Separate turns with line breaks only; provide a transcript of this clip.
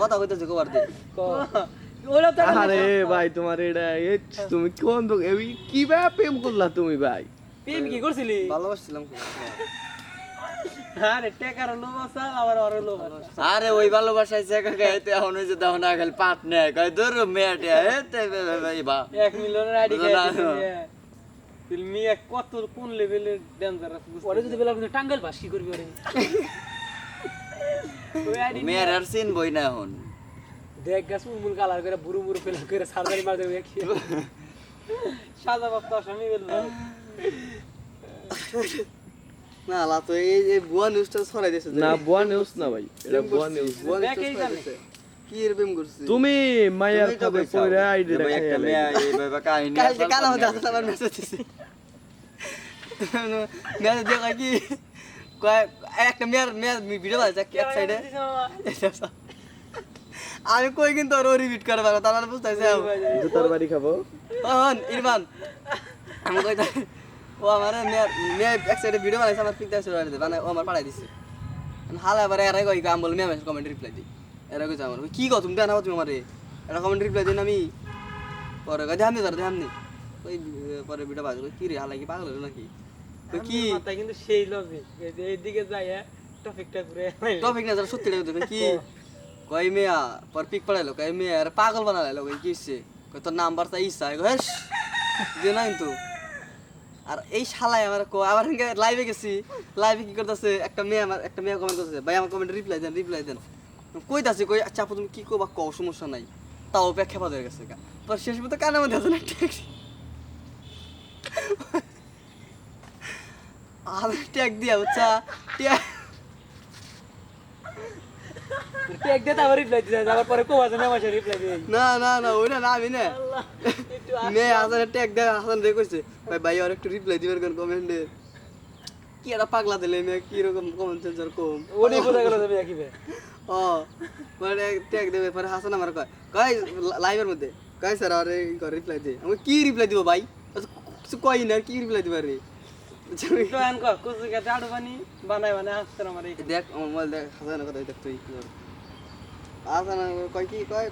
কথা কইতেছে কবার দে।
আরে ভাই তোমার এটা তুমি কোন কি ভাই প্রেম করলা তুমি ভাই?
প্রেম কি করছিলি?
ভালোবাসছিলাম
আরে টেকার লোভ আবার ওর লোভ
আরে ওই ভালোবাসায় গাইতে এখন ওই যে দেখো না গেল পাট দূর মেয়েটে হেতে ভাই বা
এক মিলিয়নের আইডি? ফিল্মি কত কোন লেভেলের ডেঞ্জারাস
ওরে যদি বেলা টাঙ্গাইল বাস কি করবি ওরে?
ওই আইডি
মেয়ের আর সিন বই না এখন।
দেখ গাছ মুল কালার করে বুড়ু বুড়ু ফেলা করে সার্জারি মার দেবে কি
সাদা বাপ তো আমি বললাম
না লা তো এই যে বুয়া নিউজটা ছড়াই দিয়েছে
না বুয়া নিউজ না ভাই এটা বুয়া নিউজ
বুয়া। কি করছিস
তুমি মায়ের
একটা কাহিনী কালকে কালো মেসেজ দিছে। মেসেজ দিয়ে কি? একটা মেয়ের মেয়ের ভিডিও বাজছে এক সাইডে আমি কই কিন্তু ওর রিপিট করে পারব তার মানে বুঝতেছে
জুতার বাড়ি খাব।
হন ইরফান। আমি কই ও আমার মেয়ের মেয়ে এক সাইডে ভিডিও বানাইছে আমার পিকটা শুরু করে মানে ও আমার পাঠাই দিছে। হালা এবারে এরাই কই কাম বল মেয়ে কমেন্ট রিপ্লাই দিই। এরা কইছে আমার কি কও তুমি দেনা তুমি আমারে? এটা কমেন্ট রিপ্লাই দিন আমি পরে কই দেখাম নি তোর দেখাম নি। ওই পরে ভিডিও বাজ কি রে হালা কি পাগল নাকি? কই কি?
মাথা কিন্তু সেই লবে এইদিকে যায় টপিকটা ঘুরে
টপিক না যারা সত্যি লাগে কি? কই মেয়া পর পিক পড়াইলো কই মেয়া আরে পাগল বানাইলো কই কি কই তোর নাম্বার তা হেস দিও না কিন্তু আর এই আমার কো আবার লাইভে গেছি। লাইভে কি করতেছে? একটা মেয়ে আমার একটা মেয়ে কমেন্ট করতেছে ভাই আমার কমেন্ট রিপ্লাই দেন রিপ্লাই দেন। কইতাছি কই আচ্ছা আপু তুমি কি কবা কও সমস্যা নাই। তাও ব্যাখ্যা পাওয়া গেছে পর শেষ মতো কানের মধ্যে আছে না আর ট্যাগ দিয়া বুঝছা? ট্যাগ
টেক দে রিপ্লাই দিতে আবার পরে কোয়া জানা মাসে রিপ্লাই দিই
না না না ওই না আমি না। মেয়ে হাসানের ট্যাগ দেয় হাসান রে কইছে ভাই ভাই আর একটু রিপ্লাই দিবেন কোন কমেন্টে কি একটা পাগলা দিলে মেয়ে কি রকম কমেন্ট সেন্সার কম?
ওরে বোঝা গেল তুমি একইবে
ও পরে ট্যাগ দেবে পরে হাসান আমার কয় কয় লাইভের মধ্যে? কয় স্যার আরে রিপ্লাই দে। আমি কি রিপ্লাই দিব ভাই? আচ্ছা, কই না কি রিপ্লাই দিবার রে দেখ আমার মোবাইল দেখ হাসানের কথা দেখ তুই। হাসান কয় কি কয়?